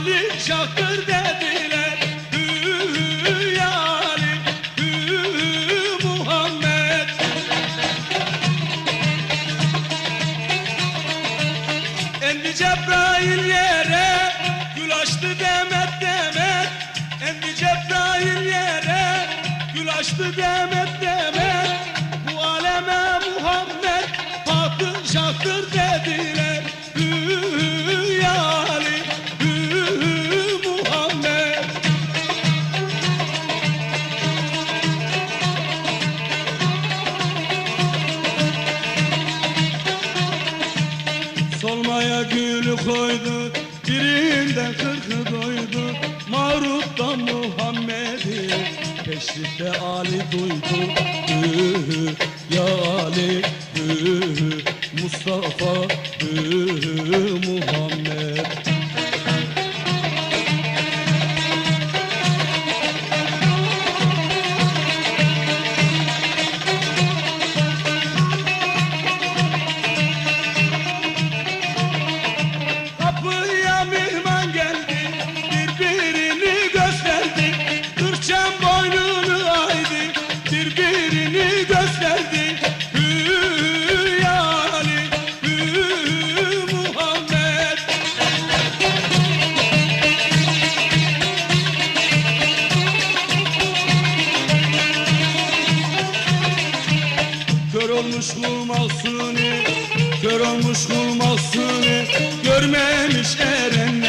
padişahtır dediler Hü hü ya Ali Hü hü Muhammed. Endi Cebrail yere Gül açtı demet demet. Endi Cebrail yere Gül açtı demet demet. Bu aleme Muhammed Padişahtır dediler. Hü hü Solmaya gülü koydu Birinden kırkı doydu. Maruf'tan Muhammed'i Teşrifte Ali duydu. Ya Ali Mustafa olmuş kulmasını Kör olmuş kulmasını Görmemiş eren